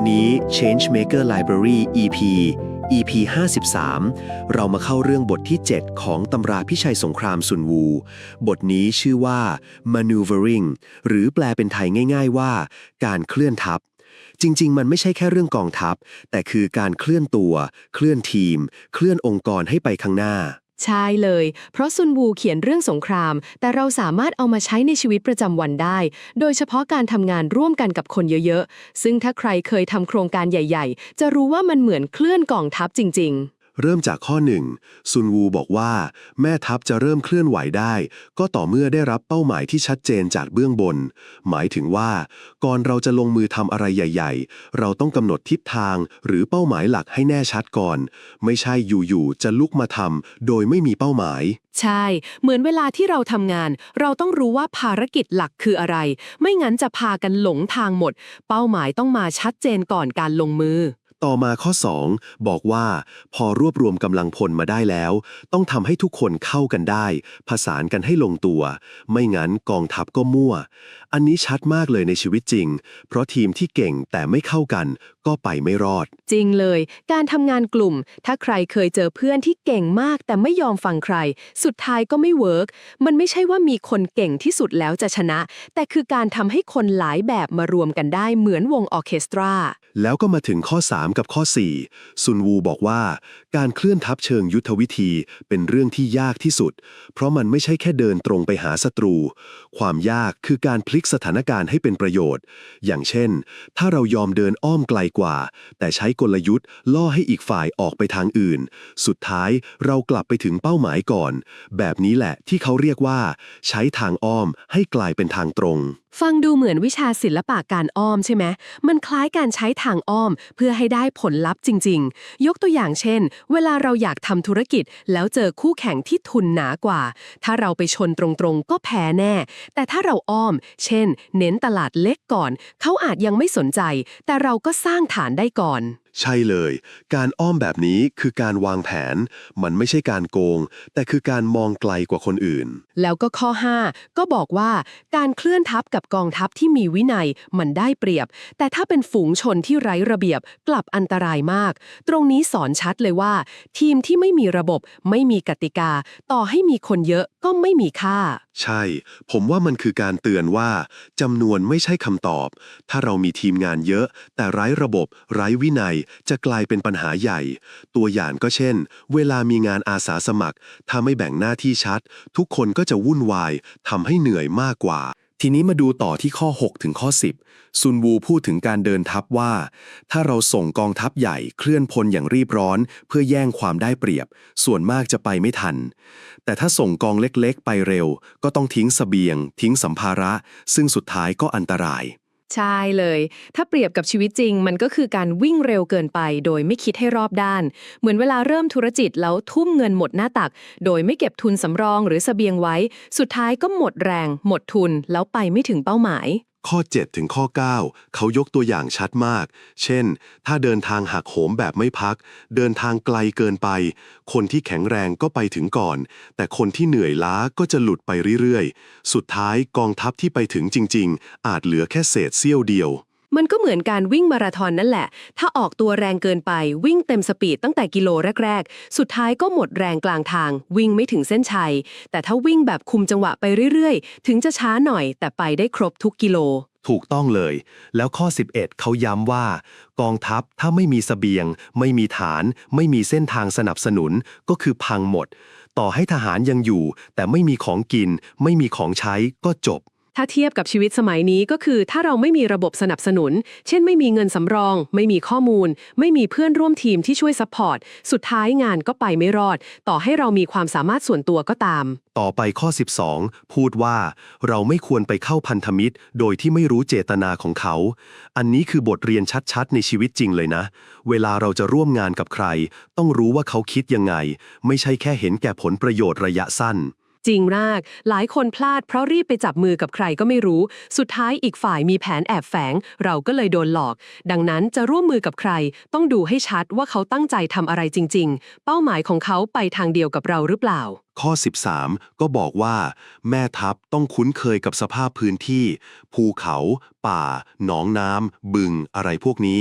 วันนี้ Changemaker Library EP EP 53 เรามาเข้าเรื่องบทที่ 7 ของตำราพิชัยสงครามซุนวู บทนี้ชื่อว่า maneuvering หรือแปลเป็นไทยง่าย ๆ ว่า การเคลื่อนทัพ จริง ๆ มันไม่ใช่แค่เรื่องกองทัพ แต่คือการเคลื่อนตัว เคลื่อนทีม เคลื่อนองค์กรให้ไปข้างหน้า ใช่เลย เพราะซุนวูเขียนเรื่องสงคราม แต่เราสามารถเอามาใช้ในชีวิตประจำวันได้ โดยเฉพาะการทำงานร่วมกันกับคนเยอะๆ ซึ่งถ้าใครเคยทำโครงการใหญ่ ๆ จะรู้ว่ามันเหมือนเคลื่อนกองทัพจริง ๆ เริ่มจากข้อหนึ่งซุนวูบอกว่า แม่ทัพจะเริ่มเคลื่อนไหวได้ ก็ต่อเมื่อได้รับเป้าหมายที่ชัดเจนจากเบื้องบน หมายถึงว่า ก่อนเราจะลงมือทำอะไรใหญ่ ๆ เราต้องกำหนดทิศทางหรือเป้าหมายหลักให้แน่ชัดก่อน ไม่ใช่อยู่ๆจะลุกมาทำโดยไม่มีเป้าหมาย ใช่ เหมือนเวลาที่เราทำงาน เราต้องรู้ว่าภารกิจหลักคืออะไร ไม่งั้นจะพากันหลงทางหมด เป้าหมายต้องมาชัดเจนก่อนการลงมือ ต่อมาข้อ 2 บอกว่า พอรวบรวมกำลังพลมาได้แล้ว ต้องทำให้ทุกคนเข้ากันได้ ผสานกันให้ลงตัว ไม่งั้นกองทัพก็มั่ว อันนี้ชัดมากเลยในชีวิตจริง เพราะทีมที่เก่งแต่ไม่เข้ากัน ก็ไปไม่รอด จริงเลย การทำงานกลุ่ม ถ้าใครเคยเจอเพื่อนที่เก่งมาก แต่ไม่ยอมฟังใคร สุดท้ายก็ไม่เวิร์กมันไม่ใช่ว่ามีคนเก่งที่สุดแล้วจะชนะ แต่คือการทำให้คนหลายแบบมารวมกันได้เหมือนวงออร์เคสตราแล้วก็มาถึงข้อ 3กับข้อ 4 ซุนวูบอกว่า การเคลื่อนทัพเชิงยุทธวิธีเป็นเรื่องที่ยากที่สุด เพราะมันไม่ใช่แค่เดินตรงไปหาศัตรู ความยากคือการพลิกสถานการณ์ให้เป็นประโยชน์ อย่างเช่น ถ้าเรายอมเดินอ้อมไกลกว่า แต่ใช้กลยุทธ์ล่อให้อีกฝ่ายออกไปทางอื่น สุดท้ายเรากลับไปถึงเป้าหมายก่อน แบบนี้แหละที่เขาเรียกว่า ใช้ทางอ้อมให้กลายเป็นทางตรงฟังดูเหมือนวิชาศิลปะการอ้อมใช่ไหม มันคล้ายการใช้ทางอ้อมเพื่อให้ได้ผลลัพธ์จริง ๆ ยกตัวอย่างเช่น เวลาเราอยากทำธุรกิจ แล้วเจอคู่แข่งที่ทุนหนากว่า ถ้าเราไปชนตรงๆ ก็แพ้แน่ แต่ถ้าเราอ้อม เช่น เน้นตลาดเล็กก่อน เขาอาจยังไม่สนใจ แต่เราก็สร้างฐานได้ก่อน ใช่เลย การอ้อมแบบนี้คือการวางแผน มันไม่ใช่การโกง แต่คือการมองไกลกว่าคนอื่น แล้วก็ข้อ 5 ก็บอกว่าการเคลื่อนทัพกับกองทัพที่มีวินัยมันได้เปรียบ แต่ถ้าเป็นฝูงชนที่ไร้ระเบียบกลับอันตรายมาก ตรงนี้สอนชัดเลยว่า ทีมที่ไม่มีระบบ ไม่มีกติกา ต่อให้มีคนเยอะก็ไม่มีค่า ใช่ ผมว่ามันคือการเตือนว่าจำนวนไม่ใช่คำตอบ ถ้าเรามีทีมงานเยอะ แต่ไร้ระบบ ไร้วินัยจะกลายเป็นปัญหาใหญ่ ตัวอย่างก็เช่น เวลามีงานอาสาสมัคร ถ้าไม่แบ่งหน้าที่ชัด ทุกคนก็จะวุ่นวายทำให้เหนื่อยมากกว่า ทีนี้มาดูต่อที่ข้อ 6 ถึงข้อ 10 ซุนวูพูดถึงการเดินทัพว่า ถ้าเราส่งกองทัพใหญ่เคลื่อนพลอย่างรีบร้อน เพื่อแย่งความได้เปรียบ ส่วนมากจะไปไม่ทัน แต่ถ้าส่งกองเล็กๆ ไปเร็ว ก็ต้องทิ้งสเสบียง ทิ้งสัมภาระ ซึ่งสุดท้ายก็อันตราย ใช่เลย ถ้าเปรียบกับชีวิตจริง มันก็คือการวิ่งเร็วเกินไป โดยไม่คิดให้รอบด้าน เหมือนเวลาเริ่มธุรกิจแล้วทุ่มเงินหมดหน้าตัก โดยไม่เก็บทุนสำรองหรือเสบียงไว้ สุดท้ายก็หมดแรง หมดทุนแล้วไปไม่ถึงเป้าหมาย ข้อ 7 ถึงข้อ 9 เขายกตัวอย่างชัดมาก เช่น ถ้าเดินทางหักโหมแบบไม่พัก เดินทางไกลเกินไป คนที่แข็งแรงก็ไปถึงก่อน แต่คนที่เหนื่อยล้าก็จะหลุดไปเรื่อยๆ สุดท้ายกองทัพที่ไปถึงจริง ๆ อาจเหลือแค่เศษเสี้ยวเดียว มันก็เหมือนการวิ่งมาราธอนนั่นแหละ ถ้าออกตัวแรงเกินไปวิ่งเต็มสปีดตั้งแต่กิโลแรก ๆ สุดท้ายก็หมดแรงกลางทาง วิ่งไม่ถึงเส้นชัย แต่ถ้าวิ่งแบบคุมจังหวะไปเรื่อยๆ ถึงจะช้าหน่อย แต่ไปได้ครบทุกกิโล ถูกต้องเลย แล้วข้อ 11 เขาย้ำว่า กองทัพถ้าไม่มีสเสบียง ไม่มีฐาน ไม่มีเส้นทางสนับสนุนก็คือพังหมด ต่อให้ทหารยังอยู่ แต่ไม่มีของกิน ไม่มีของใช้ก็จบ ถ้าเทียบกับชีวิตสมัยนี้ก็คือ ถ้าเราไม่มีระบบสนับสนุน เช่นไม่มีเงินสำรอง ไม่มีข้อมูล ไม่มีเพื่อนร่วมทีมที่ช่วยซัพพอร์ต สุดท้ายงานก็ไปไม่รอด ต่อให้เรามีความสามารถส่วนตัวก็ตาม ต่อไปข้อ 12 พูดว่า เราไม่ควรไปเข้าพันธมิตร โดยที่ไม่รู้เจตนาของเขา อันนี้คือบทเรียนชัดๆ ในชีวิตจริงเลยนะ เวลาเราจะร่วมงานกับใคร ต้องรู้ว่าเขาคิดยังไง ไม่ใช่แค่เห็นแก่ผลประโยชน์ระยะสั้น จริงมาก หลายคนพลาดเพราะรีบไปจับมือกับใครก็ไม่รู้ สุดท้ายอีกฝ่ายมีแผนแอบแฝง เราก็เลยโดนหลอก ดังนั้นจะร่วมมือกับใคร ต้องดูให้ชัดว่าเขาตั้งใจทำอะไรจริง ๆ เป้าหมายของเขาไปทางเดียวกับเราหรือเปล่า ข้อ 13 ก็บอกว่า แม่ทัพต้องคุ้นเคยกับสภาพพื้นที่ ภูเขา ป่า หนองน้ำ บึง อะไรพวกนี้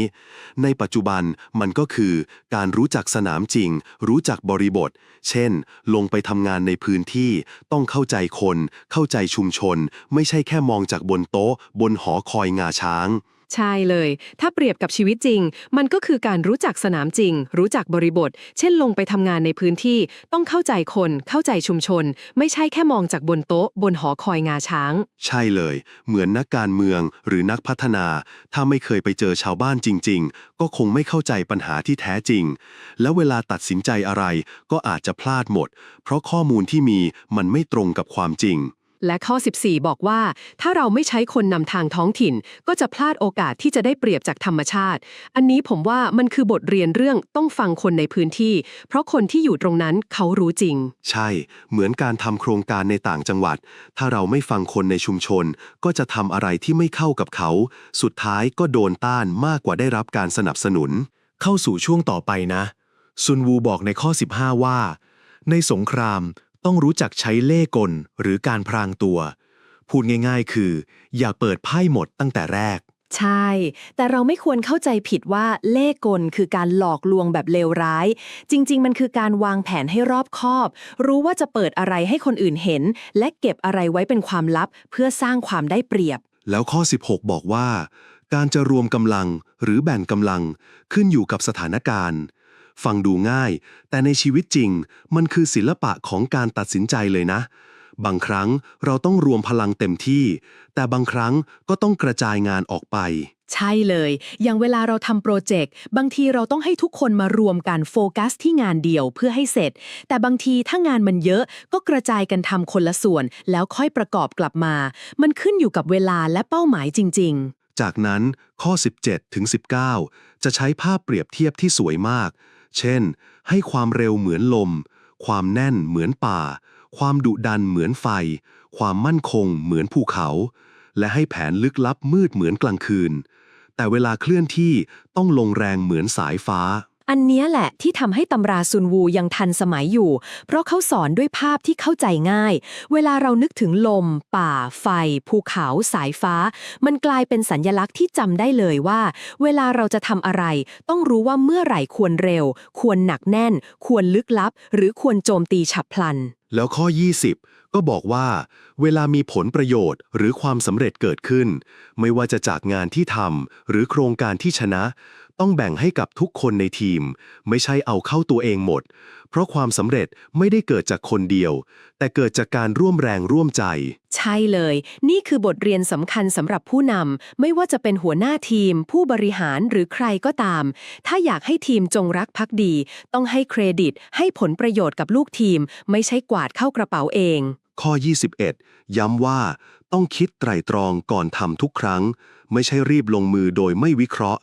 ในปัจจุบันมันก็คือ การรู้จักสนามจริง รู้จักบริบท เช่น ลงไปทำงานในพื้นที่ ต้องเข้าใจคน เข้าใจชุมชน ไม่ใช่แค่มองจากบนโต๊ะ บนหอคอยงาช้าง ใช่เลย ถ้าเปรียบกับชีวิตจริง มันก็คือการรู้จักสนามจริง รู้จักบริบท เช่นลงไปทำงานในพื้นที่ ต้องเข้าใจคน เข้าใจชุมชน ไม่ใช่แค่มองจากบนโต๊ะ บนหอคอยงาช้าง ใช่เลย เหมือนนักการเมืองหรือนักพัฒนา ถ้าไม่เคยไปเจอชาวบ้านจริง ๆ ก็คงไม่เข้าใจปัญหาที่แท้จริง แล้วเวลาตัดสินใจอะไร ก็อาจจะพลาดหมด เพราะข้อมูลที่มีมันไม่ตรงกับความจริง และข้อ 14 บอกว่า ถ้าเราไม่ใช้คนนำทางท้องถิ่น ก็จะพลาดโอกาสที่จะได้เปรียบจากธรรมชาติ อันนี้ผมว่ามันคือบทเรียนเรื่องต้องฟังคนในพื้นที่ เพราะคนที่อยู่ตรงนั้นเขารู้จริง ใช่ เหมือนการทำโครงการในต่างจังหวัด ถ้าเราไม่ฟังคนในชุมชน ก็จะทำอะไรที่ไม่เข้ากับเขา สุดท้ายก็โดนต้านมากกว่าได้รับการสนับสนุน เข้าสู่ช่วงต่อไปนะซุนวูบอกในข้อ 15 ว่า ในสงคราม ต้องรู้จักใช้เล่ห์กลหรือการพรางตัว พูดง่ายๆ คือ อย่าเปิดไพ่หมดตั้งแต่แรก ใช่ แต่เราไม่ควรเข้าใจผิดว่าเล่ห์กลคือการหลอกลวงแบบเลวร้าย จริง ๆ มันคือการวางแผนให้รอบคอบ รู้ว่าจะเปิดอะไรให้คนอื่นเห็น และเก็บอะไรไว้เป็นความลับ เพื่อสร้างความได้เปรียบ แล้วข้อ 16 บอกว่า การจะรวมกำลังหรือแบ่งกำลังขึ้นอยู่กับสถานการณ์ ฟังดูง่าย แต่ในชีวิตจริง มันคือศิลปะของการตัดสินใจเลยนะ บางครั้งเราต้องรวมพลังเต็มที่ แต่บางครั้งก็ต้องกระจายงานออกไป ใช่เลย อย่างเวลาเราทำโปรเจกต์ บางทีเราต้องให้ทุกคนมารวมกันโฟกัสที่งานเดียวเพื่อให้เสร็จ แต่บางทีถ้างานมันเยอะก็กระจายกันทำคนละส่วน แล้วค่อยประกอบกลับมา มันขึ้นอยู่กับเวลาและเป้าหมายจริง ๆ จากนั้นข้อ 17 ถึง 19 จะใช้ภาพเปรียบเทียบที่สวยมาก เช่น ให้ความเร็วเหมือนลม ความแน่นเหมือนป่า ความดุดันเหมือนไฟ ความมั่นคงเหมือนภูเขา และให้แผนลึกลับมืดเหมือนกลางคืน แต่เวลาเคลื่อนที่ต้องลงแรงเหมือนสายฟ้า อันเนี้ยแหละที่ทำให้ตำราซุนวูยังทันสมัยอยู่ เพราะเขาสอนด้วยภาพที่เข้าใจง่าย เวลาเรานึกถึงลม ป่า ไฟ ภูเขา สายฟ้า มันกลายเป็นสัญญลักษณ์ที่จำได้เลยว่า เวลาเราจะทำอะไร ต้องรู้ว่าเมื่อไหร่ควรเร็ว ควรหนักแน่น ควรลึกลับ หรือควรโจมตีฉับพลัน แล้วข้อ 20 ก็บอกว่า เวลามีผลประโยชน์ หรือความสำเร็จเกิดขึ้น ไม่ว่าจะจากงานที่ทำหรือโครงการที่ชนะ ต้องแบ่งให้กับทุกคนในทีม ไม่ใช่เอาเข้าตัวเองหมด เพราะความสำเร็จไม่ได้เกิดจากคนเดียว แต่เกิดจากการร่วมแรงร่วมใจ ใช่เลย นี่คือบทเรียนสำคัญสำหรับผู้นำไม่ว่าจะเป็นหัวหน้าทีม ผู้บริหารหรือใครก็ตาม ถ้าอยากให้ทีมจงรักภักดี ต้องให้เครดิต ให้ผลประโยชน์กับลูกทีม ไม่ใช่กวาดเข้ากระเป๋าเอง ข้อ 21 ย้ำว่าต้องคิดไตร่ตรองก่อนทำทุกครั้ง ไม่ใช่รีบลงมือโดยไม่วิเคราะห์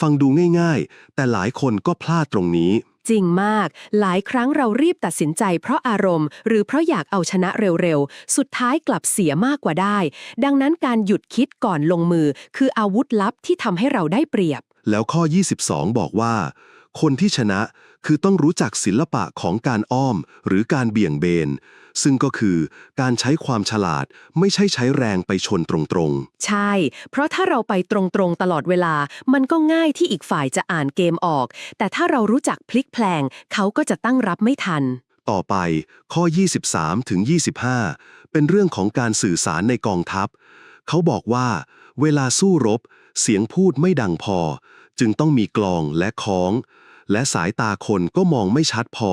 ฟังดูง่ายๆ แต่หลายคนก็พลาดตรงนี้ จริงมาก หลายครั้งเรารีบตัดสินใจเพราะอารมณ์ หรือเพราะอยากเอาชนะเร็วๆ สุดท้ายกลับเสียมากกว่าได้ ดังนั้นการหยุดคิดก่อนลงมือ คืออาวุธลับที่ทำให้เราได้เปรียบ แล้วข้อ 22 บอกว่า คนที่ชนะคือต้องรู้จักศิลปะของการอ้อมหรือการเบี่ยงเบน ซึ่งก็คือการใช้ความฉลาดไม่ใช่ใช้แรงไปชนตรงๆ ใช่ เพราะถ้าเราไปตรงๆตลอดเวลา มันก็ง่ายที่อีกฝ่ายจะอ่านเกมออก แต่ถ้าเรารู้จักพลิกแพลง เขาก็จะตั้งรับไม่ทัน ต่อไป ข้อ 23ถึง25 เป็นเรื่องของการสื่อสารในกองทัพ เขาบอกว่า เวลาสู้รบ เสียงพูดไม่ดังพอ จึงต้องมีกลองและค้อง และสายตาคนก็มองไม่ชัดพอ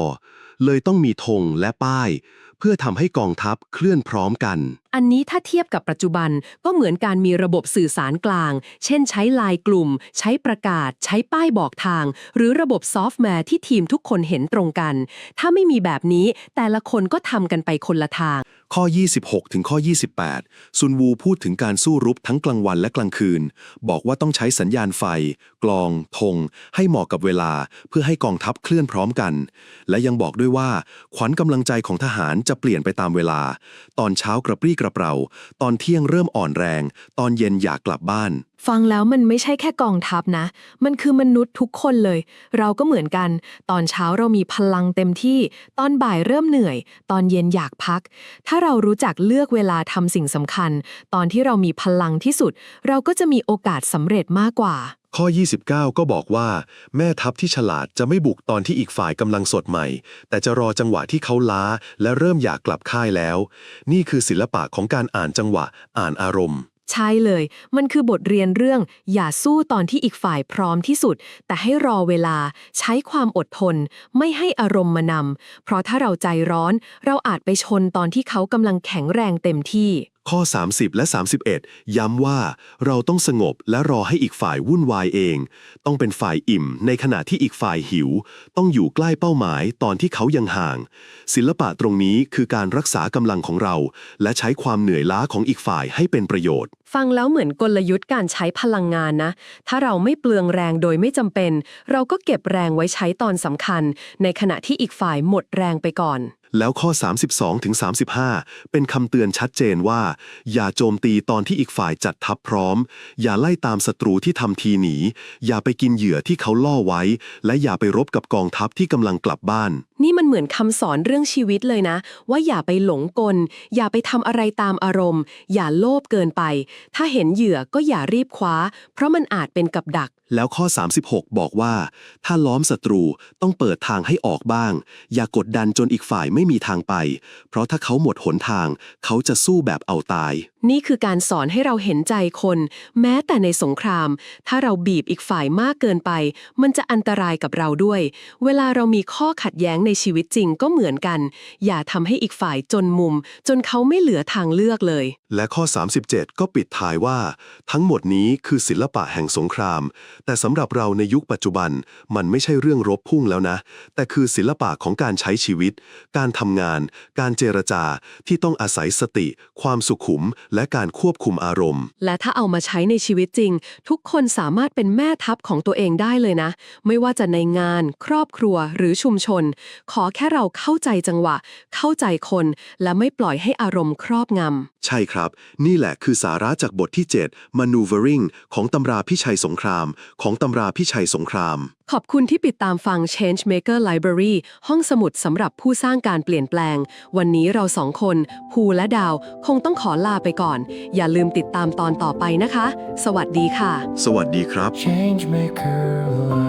เลยต้องมีธงและป้าย เพื่อทำให้กองทัพเคลื่อนพร้อมกัน อันนี้ถ้าเทียบกับปัจจุบันก็เหมือนการมีระบบสื่อสารกลาง เช่นใช้ไลน์กลุ่ม ใช้ประกาศ ใช้ป้ายบอกทาง หรือระบบซอฟต์แวร์ที่ทีมทุกคนเห็นตรงกัน ถ้าไม่มีแบบนี้แต่ละคนก็ทำกันไปคนละทาง ข้อ 26 ถึงข้อ 28 ซุนวูพูดถึงการสู้รบทั้งกลางวันและกลางคืน บอกว่าต้องใช้สัญญาณไฟ กลอง ธง ให้เหมาะกับเวลา เพื่อให้กองทัพเคลื่อนพร้อมกัน และยังบอกด้วยว่า ขวัญกำลังใจของทหารจะเปลี่ยนไปตามเวลา ตอนเช้ากระปรี้กระเปราตอนเที่ยงเริ่มอ่อนแรง ตอนเย็นอยากกลับบ้าน ฟังแล้วมันไม่ใช่แค่กองทัพนะ มันคือมนุษย์ทุกคนเลย เราก็เหมือนกัน ตอนเช้าเรามีพลังเต็มที่ ตอนบ่ายเริ่มเหนื่อย ตอนเย็นอยากพัก ถ้าเรารู้จักเลือกเวลาทำสิ่งสำคัญ ตอนที่เรามีพลังที่สุด เราก็จะมีโอกาสสำเร็จมากกว่า ข้อ 29 ก็บอกว่า แม่ทัพที่ฉลาดจะไม่บุกตอนที่อีกฝ่ายกำลังสดใหม่ แต่จะรอจังหวะที่เขาล้า และเริ่มอยากกลับค่ายแล้ว นี่คือศิลปะของการอ่านจังหวะ อ่านอารมณ์ ใช่เลย มันคือบทเรียนเรื่อง อย่าสู้ตอนที่อีกฝ่ายพร้อมที่สุด แต่ให้รอเวลา ใช้ความอดทน ไม่ให้อารมณ์มานำเพราะถ้าเราใจร้อน เราอาจไปชนตอนที่เขากำลังแข็งแรงเต็มที่ข้อ 30 และ 31 ย้ำว่าเราต้องสงบและรอให้อีกฝ่ายวุ่นวายเอง ต้องเป็นฝ่ายอิ่ม ในขณะที่อีกฝ่ายหิว ต้องอยู่ใกล้เป้าหมายตอนที่เขายังห่าง ศิลปะตรงนี้คือการรักษากำลังของเรา และใช้ความเหนื่อยล้าของอีกฝ่ายให้เป็นประโยชน์ ฟังแล้วเหมือนกลยุทธ์การใช้พลังงานนะ ถ้าเราไม่เปลืองแรงโดยไม่จำเป็น เราก็เก็บแรงไว้ใช้ตอนสำคัญ ในขณะที่อีกฝ่ายหมดแรงไปก่อน แล้วข้อ 32ถึง35 เป็นคำเตือนชัดเจนว่า อย่าโจมตีตอนที่อีกฝ่ายจัดทัพพร้อม อย่าไล่ตามศัตรูที่ทำทีหนี อย่าไปกินเหยื่อที่เขาล่อไว้ และอย่าไปรบกับกองทัพที่กำลังกลับบ้าน นี่มันเหมือนคำสอนเรื่องชีวิตเลยนะ ว่าอย่าไปหลงกล อย่าไปทำอะไรตามอารมณ์ อย่าโลภเกินไป ถ้าเห็นเหยื่อก็อย่ารีบคว้า เพราะมันอาจเป็นกับดัก แล้วข้อ 36 บอกว่า ถ้าล้อมศัตรูต้องเปิดทางให้ออกบ้าง อย่ากดดันจนอีกฝ่ายไม่มีทางไป เพราะถ้าเขาหมดหนทาง เขาจะสู้แบบเอาตาย นี่คือการสอนให้เราเห็นใจคน แม้แต่ในสงคราม ถ้าเราบีบอีกฝ่ายมากเกินไป มันจะอันตรายกับเราด้วย เวลาเรามีข้อขัดแย้งในชีวิตจริงก็เหมือนกัน อย่าทำให้อีกฝ่ายจนมุม จนเขาไม่เหลือทางเลือกเลย และข้อ 37 ก็ปิดท้ายว่า ทั้งหมดนี้คือศิลปะแห่งสงคราม แต่สำหรับเราในยุคปัจจุบัน มันไม่ใช่เรื่องรบพุ่งแล้วนะ แต่คือศิลปะของการใช้ชีวิต การทำงาน การเจรจาที่ต้องอาศัยสติ ความสุขุมและการควบคุมอารมณ์ และถ้าเอามาใช้ในชีวิตจริง ทุกคนสามารถเป็นแม่ทัพของตัวเองได้เลยนะ ไม่ว่าจะในงาน ครอบครัวหรือชุมชน ขอแค่เราเข้าใจจังหวะ เข้าใจคน และไม่ปล่อยให้อารมณ์ครอบงำ ใช่ครับ นี่แหละคือสาระจากบทที่ 7 Maneuvering ของตำราพิชัยสงคราม ของตำราพิชัยสงคราม ขอบคุณที่ติดตามฟัง Changemaker Library ห้องสมุดสำหรับผู้สร้างการเปลี่ยนแปลง วันนี้เราสองคน ภูและดาว คงต้องขอลาไปก่อนอย่าลืมติดตามตอนต่อไปนะคะ สวัสดีค่ะ สวัสดีครับ Changemaker Library.